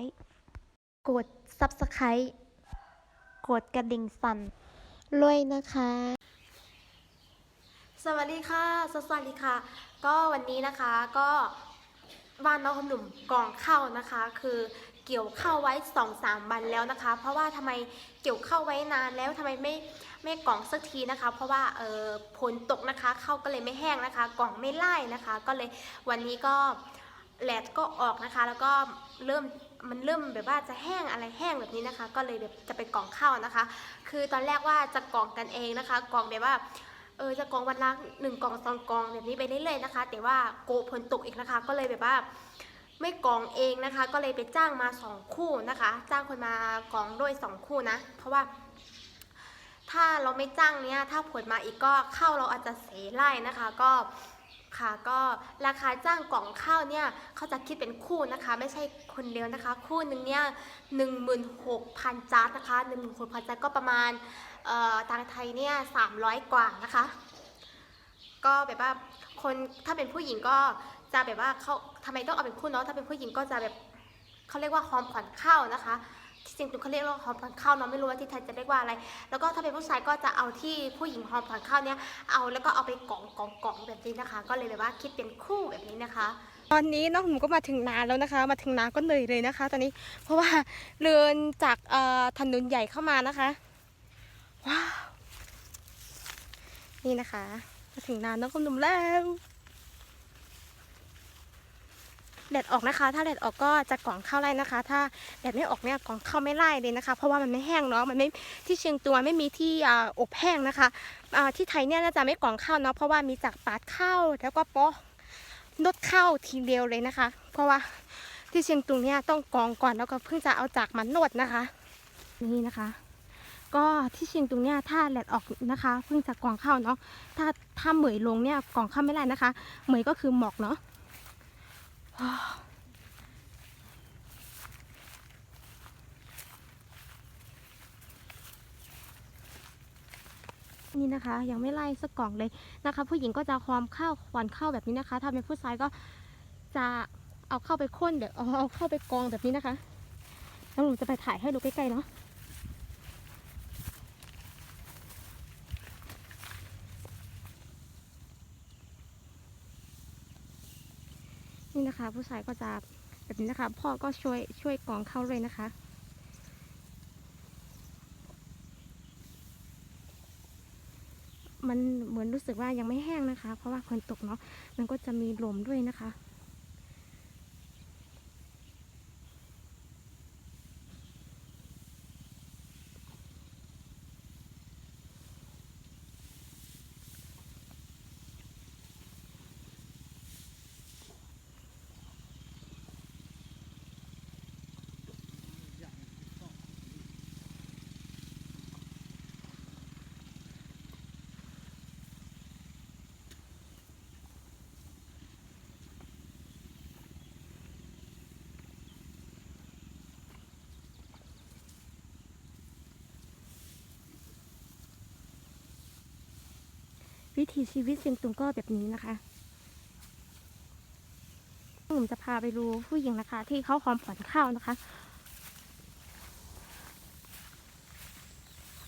ค์กด Subscribe กดกระดิ่งสั่นเลยนะคะ สวัสดีค่ะ สวัสดีค่ะ ก็วันนี้นะคะก็บ้านน้องขนมกล่องข้าวนะคะ คือเกี่ยวข้าวไว้สองสามวันแล้วนะคะ เพราะว่าทำไมเกี่ยวข้าวไว้นานแล้วทำไมไม่ไม่กล่องสักทีนะคะ เพราะว่าเออฝนตกนะคะข้าวก็เลยไม่แห้งนะคะ กล่องไม่ไล่นะคะ ก็เลยวันนี้ก็แหลดก็ออกนะคะ แล้วก็เริ่ม มันเริ่มแบบว่าจะแห้งอะไรแห้งแบบนี้นะคะ ก็เลยแบบจะไปกล่องข้าวนะคะ คือตอนแรกว่าจะกล่องกันเองนะคะ กล่องแบบว่าเออจะกองวันละหนึ่งกองสองกองแบบนี้ไปเรื่อยๆนะคะ แต่ว่าโกฝนตกอีกนะคะ ก็เลยแบบว่าไม่กองเองนะคะ ก็เลยไปจ้างมาสองคู่นะคะ จ้างคนมากองด้วยสองคู่นะ เพราะว่า ถ้าเราไม่จ้างเนี้ยถ้าผลมาอีกก็เข้าเราอาจจะเสียไล่นะคะ ก็ ค่ะก็ราคาจ้างกล่องข้าวเนี่ยเขาจะคิดเป็นคู่นะคะ ไม่ใช่คนเดียวนะคะ คู่หนึ่งเนี่ยหนึ่งหมื่นหกพันจาร์นะคะหนึ่งหมื่นหกพันจาร์ก็ประมาณเอ่อทางไทยเนี่ยสามร้อยกว่านะคะ ก็แบบว่าคนถ้าเป็นผู้หญิงก็จะแบบว่าเขาทำไมต้องเอาเป็นคู่เนาะถ้าเป็นผู้หญิงก็จะแบบเขาเรียกว่าหอมขวัญข้าวนะคะ ที่จริงๆเขาเรียกว่าหอมขวัญข้าวเนาะไม่รู้ว่าที่ไทยจะเรียกว่าอะไร แล้วก็ถ้าเป็นผู้ชายก็จะเอาที่ผู้หญิงหอมขวัญข้าวเนี่ยเอาแล้วก็เอาไปกล่องกล่องกล่องแบบนี้นะคะ ก็เลยแบบว่าคิดเป็นคู่แบบนี้นะคะ ตอนนี้น้องหมูก็มาถึงนาแล้วนะคะ มาถึงนาก็เหนื่อยเลยนะคะ ตอนนี้เพราะว่าเดินจากถนนใหญ่เข้ามานะคะว้าวนี่นะคะ มาถึงนาน้องขนมแล้ว แดดออกนะคะ ถ้าแดดออกก็จะกล่องเข้าไร่นะคะ ถ้าแดดไม่ออกเนี่ยกล่องเข้าไม่ไล่เลยนะคะ เพราะว่ามันไม่แห้งเนาะมันไม่ที่เชียงตัวไม่มีที่ออบแห้งนะคะที่ไทยเนี่ยน่าจะไม่กล่องข้าวเนาะเพราะว่ามีจากปาดข้าวแล้วก็โป๊ะนดข้าวทีเดียวเลยนะคะ เพราะว่าที่เชียงตุงเนี่ยต้องกรองก่อนแล้วก็เพิ่งจะเอาจากมันนดนะคะ นี่นะคะก็ที่เชียงตุงเนี่ยถ้าแหลดออกนะคะ เพิ่งจะกรองข้าวเนาะถ้าถ้าเหมยลงเนี่ยกรองข้าวไม่ได้นะคะ เหมยก็คือหมอกเนาะ นี่นะคะยังไม่ไล่สักกล่องเลยนะคะ ผู้หญิงก็จะความข้าวขวานข้าวแบบนี้นะคะถ้าเป็นผู้ชายก็จะเอาเข้าไปข้นแบบเอาเอาเข้าไปกองแบบนี้นะคะแล้วหนูจะไปถ่ายให้ดูใกล้ๆเนาะ นะคะ ผู้ชายก็จะแบบนี้นะคะ พ่อก็ช่วยช่วยกองเข้าเลยนะคะมันเหมือนรู้สึกว่ายังไม่แห้งนะคะ เพราะว่าฝนตกเนาะมันก็จะมีลมด้วยนะคะ วิถีชีวิตเชียงตุงก็แบบนี้นะคะผมจะพาไปดูผู้หญิงนะคะ ที่เขาหอมผ่อนข้าวนะคะ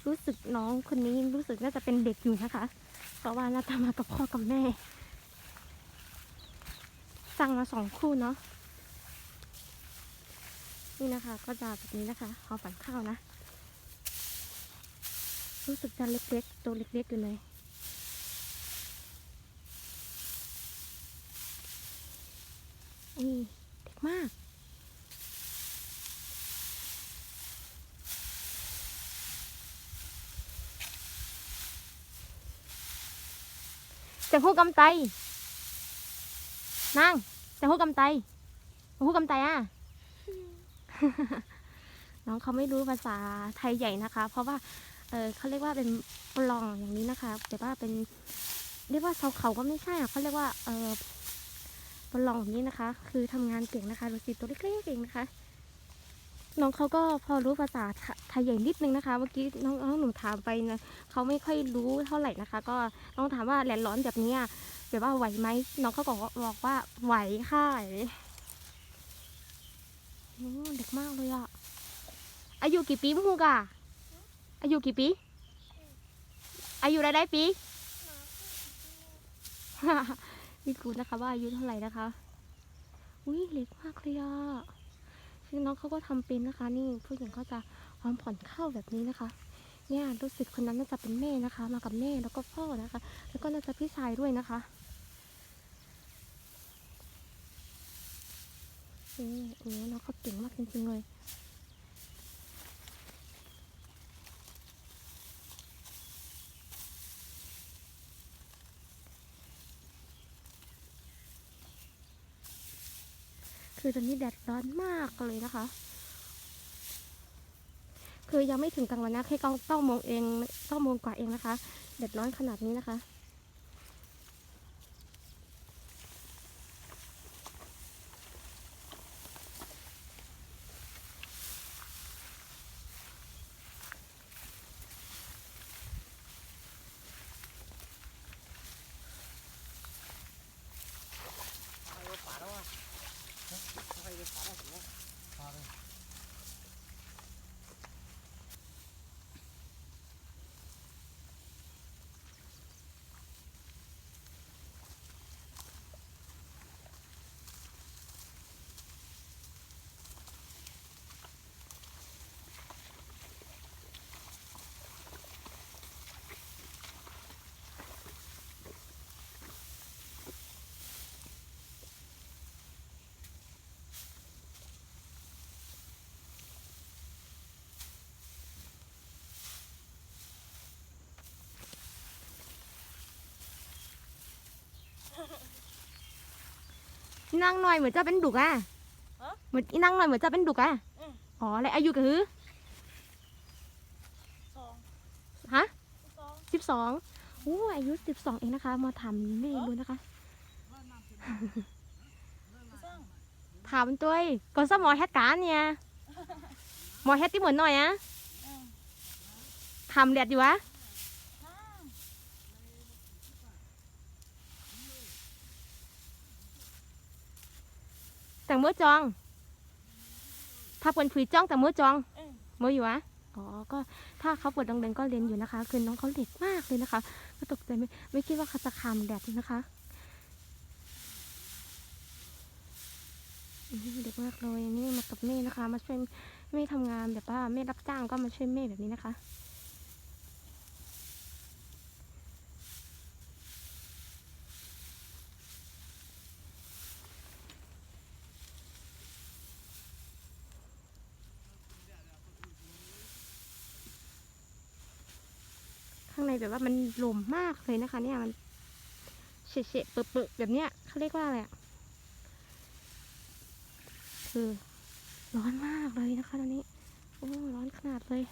รู้สึกน้องคนนี้รู้สึกน่าจะเป็นเด็กอยู่นะคะ เพราะว่าน่าจะมากับพ่อกับแม่ สั่งมาสองคู่เนาะนี่นะคะ ก็จะแบบนี้นะคะหอมผ่อนข้าวนะ รู้สึกจะเล็กๆตัวเล็กๆอยู่เลย นี่เด็กมาก จังหูกำไตนางจังหูกำไตจังหูกำไตอะ น้องเขาไม่รู้ภาษาไทยใหญ่นะคะ เพราะว่า เออเขาเรียกว่าเป็นปลองอย่างนี้นะคะ แต่ว่าเป็น เรียกว่าเสาเขาก็ไม่ใช่อะเขาเรียกว่า เออ ปลองนี้นะคะ คือทำงานเก่งนะคะดูสิตัวเล็กๆเองนะคะ น้องเขาก็พอรู้ภาษาไทยใหญ่นิดนึงนะคะ เมื่อกี้น้องน้องหนูถามไปนะเขาไม่ค่อยรู้เท่าไหร่นะคะ ก็น้องถามว่าแหลนร้อนแบบนี้แบบว่าไหวไหมน้องเขาบอกว่าบอกว่าไหวค่ะโอ้เด็กมากเลยอะอายุกี่ปีมูกอะอายุกี่ปี อายุได้ได้ปี นี่กูนะคะว่าอายุเท่าไหร่นะคะ อุ้ยเล็กมากเลยอะซึ่งน้องเขาก็ทำเป็นนะคะ นี่ผู้หญิงก็จะหอมผ่อนเข้าแบบนี้นะคะ เนี่ยรู้สึกคนนั้นน่าจะเป็นแม่นะคะ มากับแม่แล้วก็พ่อนะคะ แล้วก็น่าจะพี่ชายด้วยนะคะนี่โอ้น้องเขาเก่งมากจริงๆเลย คือตอนนี้แดดร้อนมากเลยนะคะ คือยังไม่ถึงกลางวันนะแค่เก้าเก้าโมงเองเก้าโมงกว่าเองนะคะแดดร้อนขนาดนี้นะคะ นั่งหน่อยเหมือนจะเป็นดุกอะฮะเหมือนอีนั่งหน่อยเหมือนจะเป็นดุกอะอืมอ๋อแล้วอายุก็คือสองฮะสองสิบสองโอ้อายุสิบสองเองนะคะ มาถามแม่ดูนะคะสองถามตัวเองก่อนสมอเฮ็ดการเนี่ยหมอเฮ็ดที่เหมือนหน่อยอะอืมทำแดดอยู่วะ แต่เมื่อจองถ้าเปิดผือจ้องแต่เมื่อจองมเมื่ออยู่วะอ๋อก็ถ้าเขาปิดดังๆก็เรียนอยู่นะคะ คือน้องเขาเด็กมากเลยนะคะ ก็ตกใจไม่ไม่คิดว่าเขาจะคำแดดนะคะเด็กมากเลยนี่มากับแม่นะคะ มาช่วยแม่ทำงานแบบว่าแม่รับจ้างก็มาช่วยแม่แบบนี้นะคะ แบบว่ามันหลมมากเลยนะคะ เนี่ยมันเฉะๆเปื่อๆแบบเนี้ยเขาเรียกว่าอะไรอะคือร้อนมากเลยนะคะตอนนี้ โอ้ร้อนขนาดเลย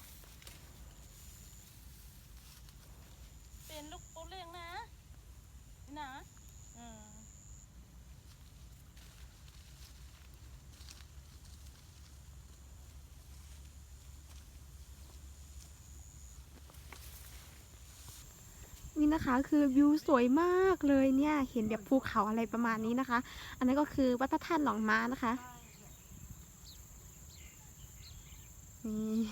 เป็นลูกโปเลี้ยงนะนี่นะอืม นะคะ คือวิวสวยมากเลยเนี่ยเห็นแบบภูเขาอะไรประมาณนี้นะคะ อันนั้นก็คือวัดพระธาตุหนองม้านะคะนี่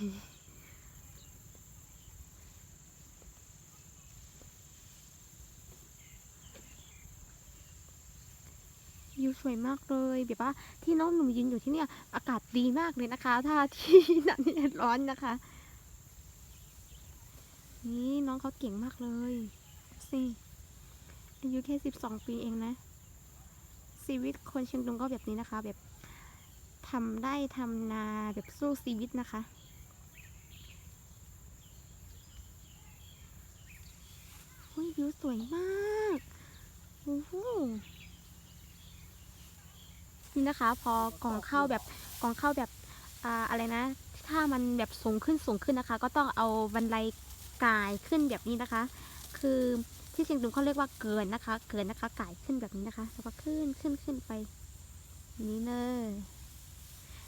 วิวสวยมากเลยแบบว่าที่น้องหนุ่มยืนอยู่ที่เนี่ยอากาศดีมากเลยนะคะ ถ้าที่นั่นเนี่ร้อนนะคะ นี่น้องเขาเก่งมากเลย สิอายุแค่สิบสองปีเองนะ ชีวิตคนเชียงตุงก็แบบนี้นะคะ แบบทำได้ทำนาแบบสู้ชีวิตนะคะเฮ้ยวิวสวยมากโอ้โหนี่นะคะ พอกล่องเข้าแบบกล่องเข้าแบบอ่าอะไรนะ ถ้ามันแบบสูงขึ้นสูงขึ้นนะคะ ก็ต้องเอาบันไดกายขึ้นแบบนี้นะคะ คือ ที่เชียงตุงเขาเรียกว่าเกินนะคะ เกินนะคะไกายขึ้นแบบนี้นะคะแล้วก็ขึ้นขึ้นขึ้นไปนี้เลย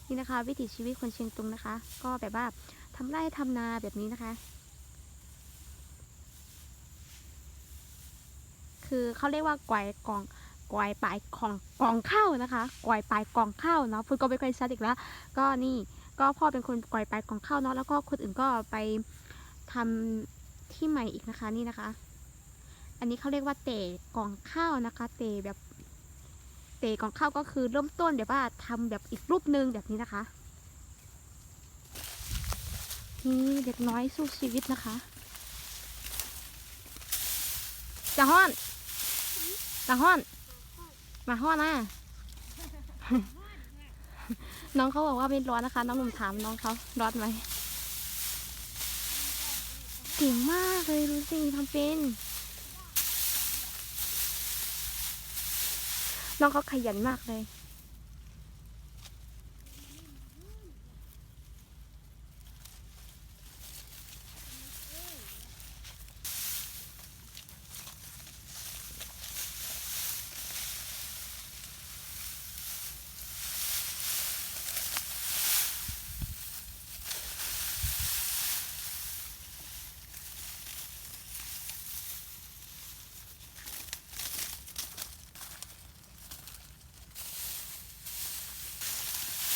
นี่นะคะ วิถีชีวิตคนเชียงตุงนะคะ ก็แบบว่าทำไร่ทำนาแบบนี้นะคะ คือเขาเรียกว่าก๋วยกองกอยปลายของกองข้าวนะคะกอยปลายกองข้าวเนาะพูดก็ไม่ค่อยชัดอีกแล้วก็นี่ก็พ่อเป็นคนกอยปลายกองข้าวเนาะแล้วก็คนอื่นก็ไปทำที่ใหม่อีกนะคะนี่นะคะ อันนี้เขาเรียกว่าเตะกองข้าวนะคะ เตะแบบ เตะกองข้าวก็คือเริ่มต้นแบบว่าทำแบบอีกรูปหนึ่งแบบนี้นะคะ นี่เด็กน้อยสู้ชีวิตนะคะจะฮ้อนจะฮ้อน มาฮ้อนนะ น้องเขาบอกว่าไม่ร้อนนะคะ น้องหนุ่มถามน้องเขาร้อนไหมเก่งมากเลยดูสิทำเป็น น้องเขาขยันมากเลย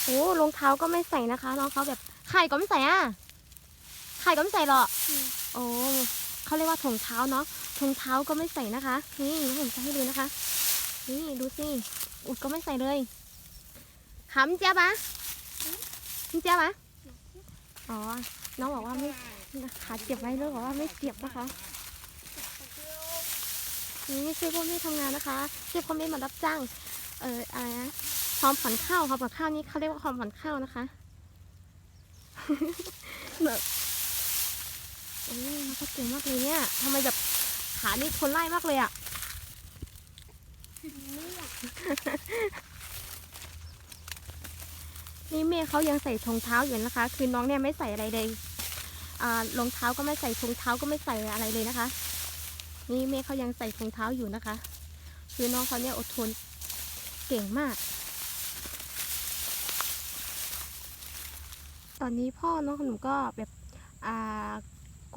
โอ้รองเท้าก็ไม่ใส่นะคะ น้องเขาแบบไข่ก็ไม่ใส่อะไข่ก็ไม่ใส่หรอกโอ้เขาเรียกว่าถุงเท้าเนาะถุงเท้าก็ไม่ใส่นะคะ นี่ผมจะให้ดูนะคะ นี่ดูสิอุดก็ไม่ใส่เลยขำเจ๊บะเจ๊บะอ๋อ น้องบอกว่าไม่ขาเจ็บไว้เลยบอกว่าไม่เจ็บนะคะนี่ช่วยพ่อแม่ทำงานนะคะช่วยพ่อแม่มารับจ้าง เอออะไรนะ หอมผันข้าวหอมผันข้าวนี่เขาเรียกว่าหอมผันข้าวนะคะแบบโอ้ยมันก็เก่งมากเลยเนี่ยทำไมแบบขานี่ทนไล่มากเลยอะนี่เมย์เขายังใส่รองเท้าอยู่นะคะ คือน้องเนี่ยไม่ใส่อะไรเลยรองเท้าก็ไม่ใส่รองเท้าก็ไม่ใส่อะไรเลยนะคะ นี่เมย์เขายังใส่รองเท้าอยู่นะคะ คือน้องเขาเนี่ยอดทนเก่งมาก ตอนนี้พ่อน้องขนมก็แบบอ่า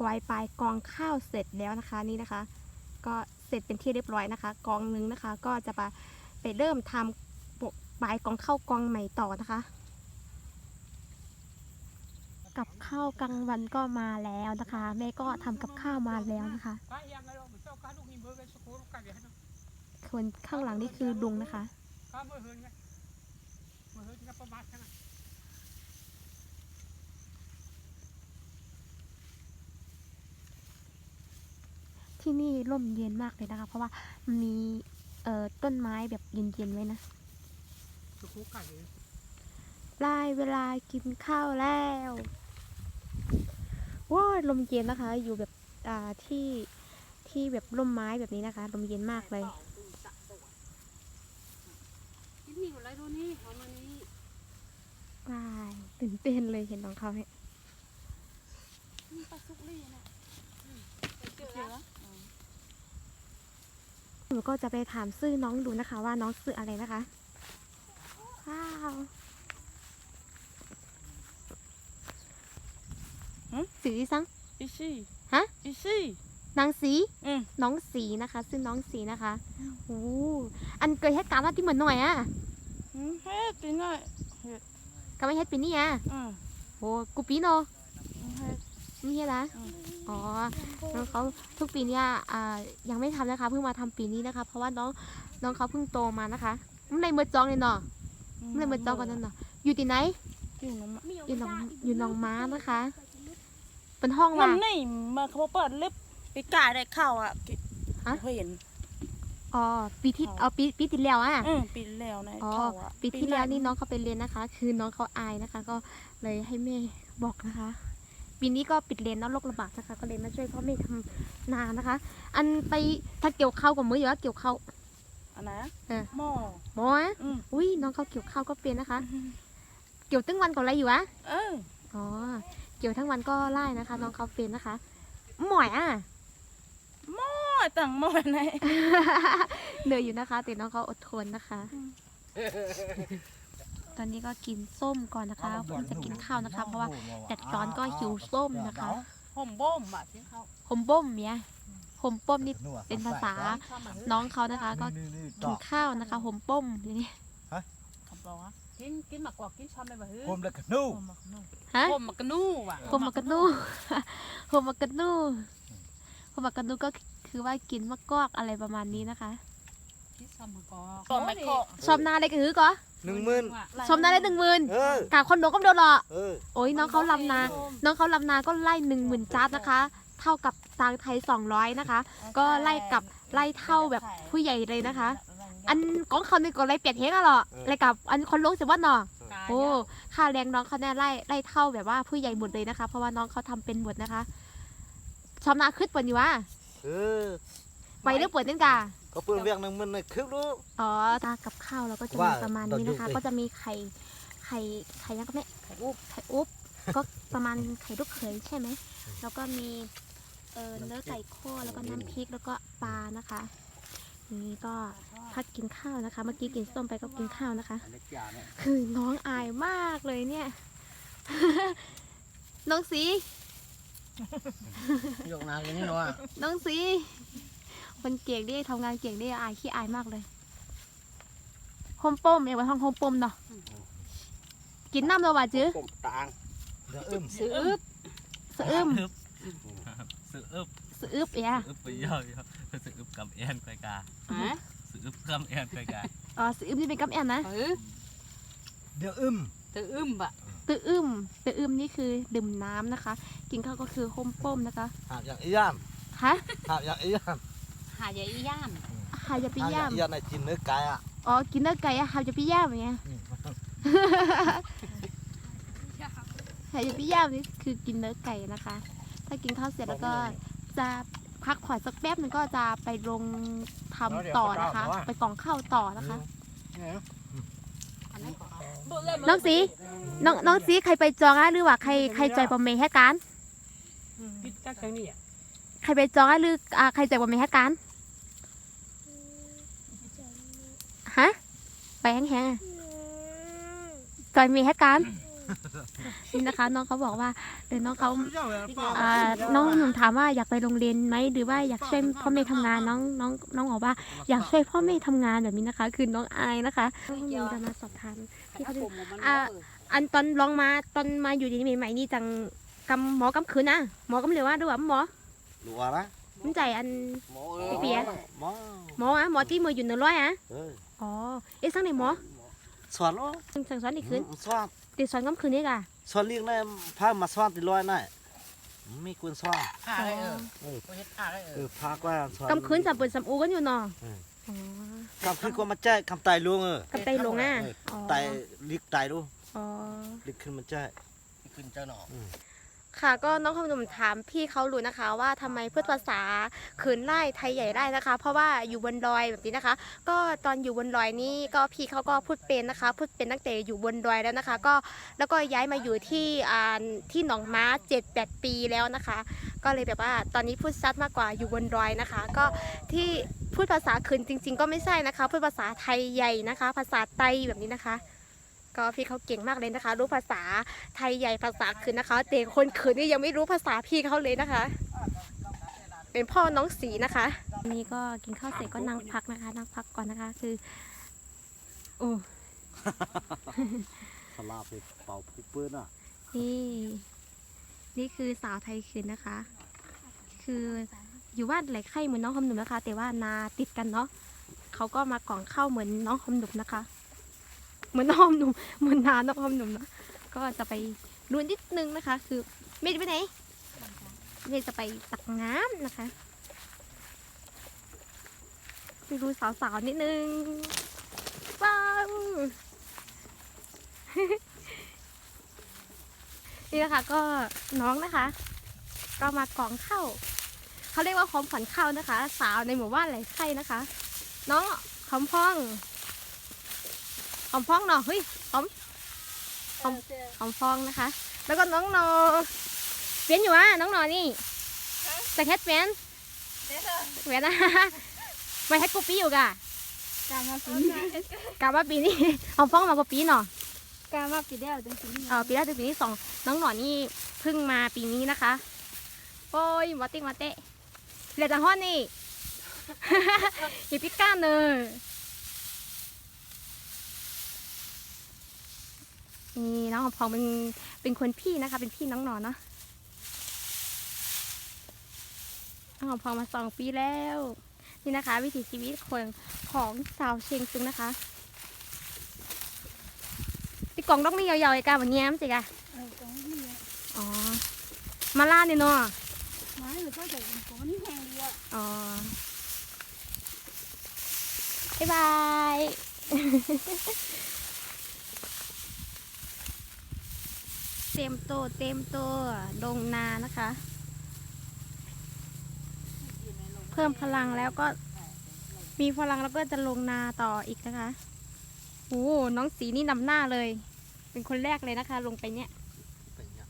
กวายปลายกองข้าวเสร็จแล้วนะคะนี่นะคะ ก็เสร็จเป็นที่เรียบร้อยนะคะ กองหนึงนะคะ ก็จะไปไปเริ่มทำปกปลายกองข้าวกองใหม่ต่อนะคะ กับข้าวกลางวันก็มาแล้วนะคะแม่ก็ทำกับข้าวมาแล้วนะคะคนข้างหลังนี่คือลุงนะคะ ที่นี่ร่มเย็นมากเลยนะคะ เพราะว่ามีเอ่อต้นไม้แบบเย็นๆไว้นะได้เวลากินข้าวแล้วว้าวลมเย็นนะคะ อยู่แบบอ่าที่ที่แบบร่มไม้แบบนี้นะคะ ลมเย็นมากเลยกินหนิวอะไรดูนี่เอามานี่ว้ายตื่นเต้นเลยเห็นน้องเขาเนี่ยนี่ปลาซุกลี่นะเจอ หนูก็จะไปถามชื่อน้องดูนะคะ ว่าน้องชื่ออะไรนะคะ ว้าวสีสังอีซี่ฮะอีซี่นางสีอืมน้องสีนะคะ ชื่อน้องสีนะคะโอ้อันเกิดเหตุการณ์ว่าที่เหมือนหน่อยอะอืมเฮ็ดปีน้อยก็ไม่เฮ็ดปีนี้อะอืมโอ้กูปีโนเฮ็ดนี่เฮ็ดละอืมอ๋อน้องเขาทุกปีเนี่ยอ่ายังไม่ทำนะคะ เพิ่งมาทำปีนี้นะคะ เพราะว่าน้องน้องเขาเพิ่งโตมานะคะมันเลยมือจองเลยเนาะมันเลยมือจองกันนั่นเนาะอยู่ที่ไหน อยู่น้ำมันอยู่หนองอยู่หนองม้านะคะ เป็นห้องมัว่ะนนี่มาเขาเปิดเล็บไปกาได้เข้าอะฮะเห็นอ๋อปีที่เอาปีปีที่แล้วอะอืมปีแล้วนะอ๋อเข้าอะปีที่แล้วนี่น้องเขาไปเรียนนะคะ คือน้องเขาอายนะคะ ก็เลยให้แม่บอกนะคะ ปีนี้ก็ปิดเรียนเนอะโรคระบาดนะคะ ก็เลยมาช่วยพ่อแม่ทำนานะคะ อันไปถ้าเกี่ยวข้าวกับมืออยู่ว่าเกี่ยวข้าวอันนะเออหม้อหมออะอืมอุ้ยน้องเขาเกี่ยวข้าวก็เป็นนะคะ เกี่ยวตั้งวันก่อนอะไรอยู่อะเอออ๋อเกี่ยวทั้งวันก็ไล่นะคะ น้องเขาเป็นนะคะหมอยอะหม้อต่างหม้อไหนเหนื่อยอยู่นะคะแต่น้องเขาอดทนนะคะอืม ตอนนี้ก็กินส้มก่อนนะคะเพิ่งจะกินข้าวนะคะ เพราะว่าแดดร้อนก็หิวส้มนะคะห่มบ่มอะที่เขาหอมบ่มเมียหหมป้มนี่เป็นภาษาน้องเขานะคะ ก็นี่นี่กินข้าวนะคะหมป้มอย่างนี้คำบอกว่ากินกินหมากกว่ากินช้อนได้บ่เฮ้ยผมแล้วก็นู่โฮมมักนูฮะโฮมมักนูว่ะโฮมากานูโฮมากานูโฮมากานูก็คือว่ากินมะกอกอะไรประมาณนี้นะคะกินช้อนหมากกอกก่อนไม่ก็ชมนาได้ก็คือก็ หนึ่งหมื่นชมนาได้หนึ่งหมื่นเออกาคนโดนก็โดนหรอเออ โอ้ยน้องเขาลำนา น้องเขาลำนาก็ไล่หนึ่งหมื่นจาร์ดนะคะ เท่ากับตังค์ไทยสองร้อยนะคะ ก็ไล่กับไล่เท่าแบบผู้ใหญ่เลยนะคะ อันของเขานี่ก็ไล่เปียกเฮงอะเหรอไล่กับอันคนลงสิว่าหนอโอ้ค่าแรงน้องเขาเนี่ยไล่ไล่เท่าแบบว่าผู้ใหญ่หมดเลยนะคะ เพราะว่าน้องเขาทำเป็นหมดนะคะชมนาขึ้นปนอยู่วะเออไปเรื่องเปิดนั่นกา ก็เปิดเวียงหนึ่งหมื่นในคลิปรู้ อ๋อตากับข้าวเราก็จะมีว่าประมาณนี้นะคะ ตอนยุคก็จะมีไข่ไข่ไข่ยังก็ไม่ไข่อุบไข่อุบก็ประมาณไข่ลูกเขยใช่ไหมแล้วก็มีเออเนื้อไก่ข้อแล้วก็น้ำพริกแล้วก็ปลานะคะนี่ก็พักกินข้าวนะคะ เมื่อกี้กินส้มไปก็กินข้าวนะคะคือน้องอายมากเลยเนี่ย น้องสี ยกนากันนี่เนาะน้องสี คนเก่งดิทำงานเก่งดิอายขี้อายมากเลยโฮมป้มเรียกว่าห้องโฮมป้มเนาะกินน้ำเราว่าจื้อผมตางเดี๋ยวอึมซื้อสะอึม sự ướp สะอึบเอะ ướp với nhau sự ướp cầm en quay cả ฮะ sự ướp cầm en quay cả อ๋อสะอึมนี่เป็นกับแอนนะเออเดี๋ยวอึมตืออึมบะตืออึมตืออึมนี่คือดื่มน้ำนะคะ กินข้าวก็คือโฮมป้มนะคะหากอย่างอีย่านฮะหากอย่างอีย่านหาใหญ่อีย่านหาจะไปหากอย่าย่างมอีย่านในจินเนื้อไก่อะอ๋อ กินเนื้อไก่อะหาจะไปย่ามอย่างเงี้ยหาจะไปย่ามนี่คือกินเนื้อไก่นะคะ ถ้ากินข้าวเสร็จแล้วก็จะพักผ่อนสักแป๊บนึงก็จะไปลงทำต่อนะคะ ไปกล่องข้าวต่อนะคะ น้องสี น้องน้องสีใครไปจองอะหรือว่าใครใครจอยบอมเมย์ให้การปิดกักจังนี่อะใครไปจองอะหรืออ่าใครจอยบอมเมย์ให้การฮะ ไปแห้งๆอะจอยเมย์ให้การนี่นะคะน้องเขาบอกว่าเดี๋ยวน้องเขาอ่าน้องหนุ่มถามว่าอยากไปโรงเรียนไหมหรือว่าอยากช่วยพ่อแม่ทำงานน้องน้องน้องบอกว่าอยากช่วยพ่อแม่ทำงานแบบนี้นะคะ คือน้องอายนะคะมีจะมาสอบถามพี่เขาดูอะอันตอนลองมาตอนมาอยู่ที่นี่ใหม่ๆนี่จังกำหมอกำคืนนะหมอกำเหลวว่าดูว่าหมอหลัวนะมันใจอันหมอเออเปียกหมอหมออะหมอที่มืออยู่หนึ่งร้อยอะเอออ๋อ เอ๊ะสังไหนหมอสอนว่าสั่งสอนอีกคืนสอนติดสอนกำคืนนี่ก่ะสอนเลี้ยงได้พามาสอนติดร้อยได้ไม่ควรสอนหาได้เออเออเฮ็ดหาได้เอเอออพากว่าสอนกำคืนสับเปิดสับอูกันอยู่เนาะเอออ๋อกำคือก็มาแจ้คำไตายลุงเออกำไตหลงอะเอออ๋อไตายลิกไตายดูอ๋อลิกขึ้นมันแจ้ขึ้นเจ้าหนอ ค่ะก็น้องคำหนุ่มถามพี่เขารู้นะคะ ว่าทำไมพูดภาษาขืนไล่ไทยใหญ่ได้นะคะ เพราะว่าอยู่บนดอยแบบนี้นะคะ ก็ตอนอยู่บนดอยนี้ก็พี่เขาก็พูดเป็นนะคะ พูดเป็นตั้งแต่อยู่บนดอยแล้วนะคะ ก็แล้วก็ย้ายมาอยู่ที่อ่าที่หนองม้าเจ็ดแปดปีแล้วนะคะ ก็เลยแบบว่าตอนนี้พูดซัดมากกว่าอยู่บนดอยนะคะ ก็ที่พูดภาษาขืนจริง ๆ ก็ไม่ใช่นะคะ พูดภาษาไทยใหญ่นะคะ ภาษาไตแบบนี้นะคะ ก็พี่เขาเก่งมากเลยนะคะ รู้ภาษาไทยใหญ่ภาษาขืนนะคะ แต่คนขืนนี่ยังไม่รู้ภาษาพี่เขาเลยนะคะ เป็นพ่อน้องสีนะคะวันนี้ก็กินข้าวเสร็จก็นั่งพักนะคะ นั่งพักก่อนนะคะคือโอ้สลาไปเป่าปืนอะนี่นี่คือสาวไทยขืนนะคะ คืออยู่บ้านไหลไข่เหมือนน้องคำหนุ่มนะคะ แต่ว่านาติดกันเนาะเขาก็มากล่องข้าวเหมือนน้องคำหนุ่มนะคะ เหมือนน้องคำหนุ่มเหมือนนาน้องคำหนุ่มนะก็จะไปดูนิดนึงนะคะ คือเมย์ไปไหนเมย์จะไปตักน้ำนะคะไปดูสาวๆนิดนึงว้าวนี่นะคะก็น้องนะคะ ก็มากองข้าวเขาเรียกว่าของขวัญข้าวนะคะ สาวในหมู่บ้านไหลไข่นะคะ น้องหอมพอง หอมพองเนาะเฮ้ยหอมหอมหอมพองนะคะ แล้วก็น้องนอเวียนอยู่อะน้องนอนี่แต่แคทเวียนเวียนนะไม่ให้กูปีอยู่กะกามาปีกะว่าปีนี้หอมพองมากว่าปีเนาะกามาปีเดียวจังสิเออปีแรกถึงปีที่สองน้องหนอนนี่เพิ่งมาปีนี้นะคะ โอ้ยหมอติ๊กมาเตะเลยจังฮอนนี่อย่าพิการเนอ นี่น้องของพองเป็นเป็นคนพี่นะคะ เป็นพี่น้องหนอนเนาะน้องของพองมาสองปีแล้ว นี่นะคะ วิถีชีวิตของของสาวเชียงตุงนะคะที่กล่องต้องมียาวๆไอ้กาวันนี้มั้งสิกะเออตรงนี้อะอ๋อ มาล่าเนี่ยเนาะไม้หรือก็จะเป็นก้อนแห้งดีอะอ๋อบ๊ายบาย เต็มโตวเต็มตัวลงนานะคะ เพิ่มพลังแล้วก็ มีพลังแล้วก็จะลงนาต่ออีกนะคะโอ้น้องสีนี่นำหน้าเลย เป็นคนแรกเลยนะคะ ลงไปเนี่ยเป็นหยัง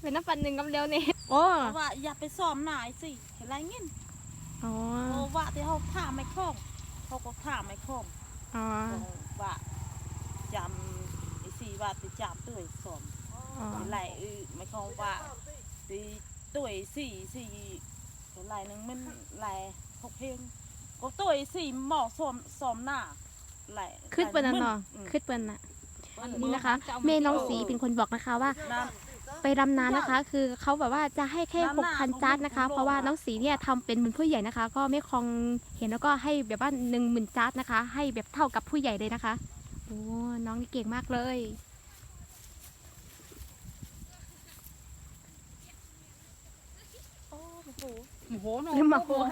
เป็นน้ำปันหนึ่งกำเร็วนี่โอ้เพราะว่าอย่าไปซ้อมหน่ายสิเห็นไรเงี้ยอ๋อเพราะว่าที่เขาท่าไม่คล่องเขาก็ท่าไม่คล่องอ๋อเพราะว่าจำไอ้สี่ ว่าติจำด้วยซ้อมอ๋อเห็นไรเออไม่คล่องว่าตีตัวสี่สี่เห็นไรนึงมันไรหกเพลงก็ตัวสี่หมอกซ้อมซ้อมหน้าไรขึ้นเปิ้นน่ะเนาะอืมขึ้นเปิ้นน่ะเปิ้นี่นะคะ เมน้องสีเป็นคนบอกนะคะว่านั่นไปรำนานะคะ คือเขาแบบว่าจะให้แค่รำหนากพันของจาร์ดนะคะของเพราะว่าโลกอะน้องสีเนี่ยทำเป็นเหมือนผู้ใหญ่นะคะ ก็ไม่คลองเห็นแล้วก็ให้แบบว่าหนึ่งหมื่นจาร์ดนะคะ ให้แบบเท่ากับผู้ใหญ่เลยนะคะ โอ้น้องนี่เก่งมากเลย โอ้โหโอ้โหหนูเริ่มมาหัว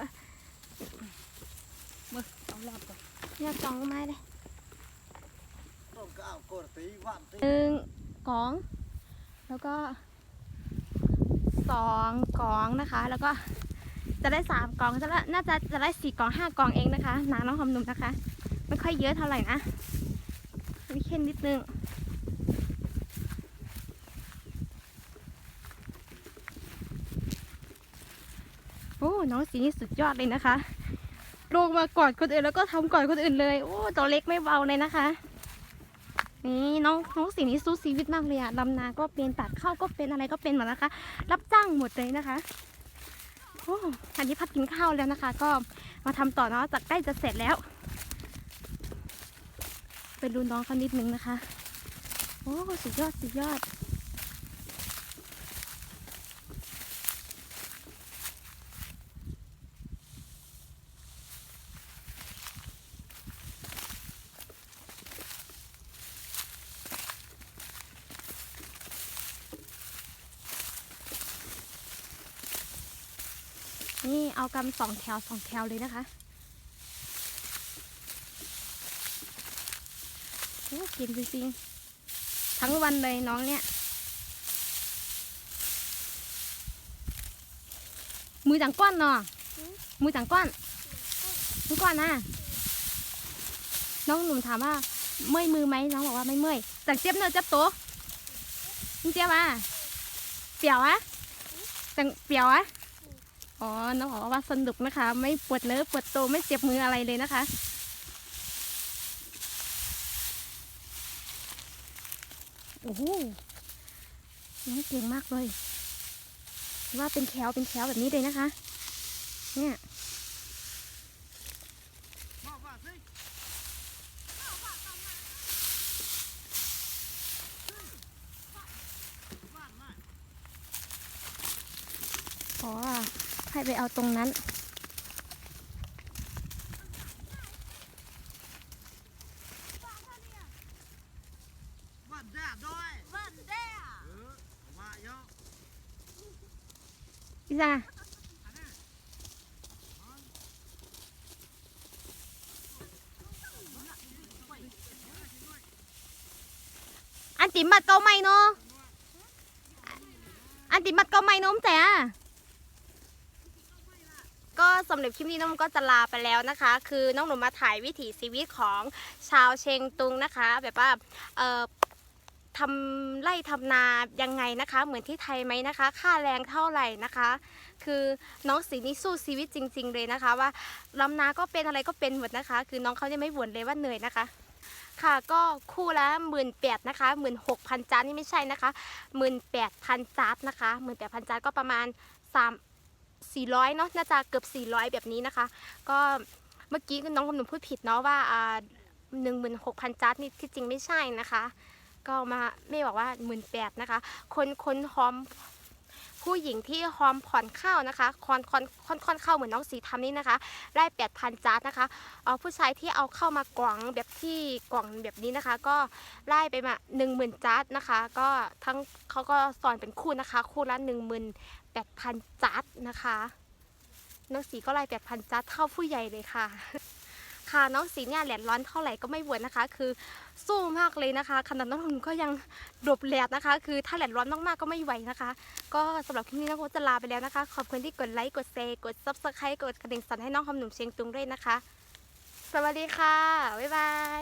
เอาลาบก่อนเนี่ยจองไม้เลยต้องก็เอาโกรตีหวานตีหนึ่งกอง แล้วก็สองกองนะคะ แล้วก็จะได้สามกองจะละน่าจะจะได้สี่กองห้ากองเองนะคะนาน้องหอมหนุ่มนะคะ ไม่ค่อยเยอะเท่าไหร่นะ มีแค่นิดนึงโอ้น้องสีนี่สุดยอดเลยนะคะ ลงมากอนคนอื่นแล้วก็ทำกอนคนอื่นเลย โอ้ตัวเล็กไม่เบาเลยนะคะ นี่น้องน้องสีนี้สู้ชีวิตมากเลยอะลำนาก็เป็นตัดข้าวก็เป็นอะไรก็เป็นหมดนะคะ รับจ้างหมดเลยนะคะโอ้อันนี้พัดกินข้าวแล้วนะคะ ก็มาทำต่อเนาะจะใกล้จะเสร็จแล้ว ไปดูน้องเขานิดนึงนะคะ โอ้สุดยอดสุดยอด นี่เอากำสองแถวสองแถวเลยนะคะโอ้ กินจริงๆ ทั้งวันเลยน้องเนี่ย มือจังก้อนเนาะมือจังก้อนมือก้อนนะน้องหนุ่มถามว่าเมื่อยมือไหมน้องบอกว่าไม่เมื่อยจังเจ็บเนอะเจ็บตัวมึงเจ็บอะเปียวอะจังเปียวอะอ๋อ น้องบอกว่าสนุกนะคะ ไม่ปวดเนื้อปวดตัวไม่เจ็บมืออะไรเลยนะคะ โอ้โหน้องเก่งมากเลย ว่าเป็นแถวเป็นแถวแบบนี้เลยนะคะ เนี่ยอ๋อให้ไปเอาตรงนั้น หวานแด้ด้วยหวานแด้เออว่าเยอะ พี่ จ้าอันติมัดเกาไม่เนาะอันติมัดเกาไม่เน้มแต่ก็สำหรับคลิปนี้น้องก็จะลาไปแล้วนะคะ คือน้องหนูมาถ่ายวิถีชีวิตของชาวเชงตุงนะคะ แบบว่าเออ ทำไร่ทำนายังไงนะคะ เหมือนที่ไทยไหมนะคะ ค่าแรงเท่าไหร่นะคะ คือน้องสีนี่สู้ชีวิตจริง ๆ เลยนะคะ ว่าลำนาก็เป็นอะไรก็เป็นหมดนะคะ คือน้องเขาจะไม่บ่นเลยว่าเหนื่อยนะคะ ค่ะก็คู่ละหมื่นแปดนะคะหมื่นหกพันจานนี่ไม่ใช่นะคะหมื่นแปดพันจานนะคะหมื่นแปดพันจานก็ประมาณสาม400เนาะน่าจะเกือบ400แบบนี้นะคะ ก็เมื่อกี้น้องคำหนุ่มพูดผิดเนาะว่าอ่าหนึ่งหมื่นหกพันจัดนี่ที่จริงไม่ใช่นะคะ ก็มาไม่บอกว่าหมื่นแปดนะคะ คนคนหอมผู้หญิงที่หอมผ่อนข้าวนะคะคอนคอนคอนคอนเข้าวเหมือนน้องสีทำนี่นะคะ ได้แปดพันจัดนะคะเอาผู้ชายที่เอาเข้ามากล่องแบบที่กล่องแบบนี้นะคะ ก็ไล่ไปมาหนึ่งหมื่นจัดนะคะ ก็ทั้งเขาก็สอนเป็นคู่นะคะ คู่ละหนึ่งหมื่นแปดพันจัดนะคะน้องสีก็ไล่แปดพันจัดเท่าผู้ใหญ่เลยค่ะ คาเน้องสีเนี่ยแหลนร้อนเท่าไหร่ก็ไม่บวนนะคะ คือสู้มากเลยนะคะขนาดน้องหนุ่มก็ยังดบแหลดนะคะ คือถ้าแหลนร้อนมากๆก็ไม่ไหวนะคะ ก็สำหรับคลิปนี้น้องโคจะลาไปแล้วนะคะ ขอบคุณที่กดไลค์กดแชร์กดซับสไครต์กดกระดิ่งสั่นให้น้องคำหนุ่มเชียงตุงด้วยนะคะ สวัสดีค่ะบ๊ายบาย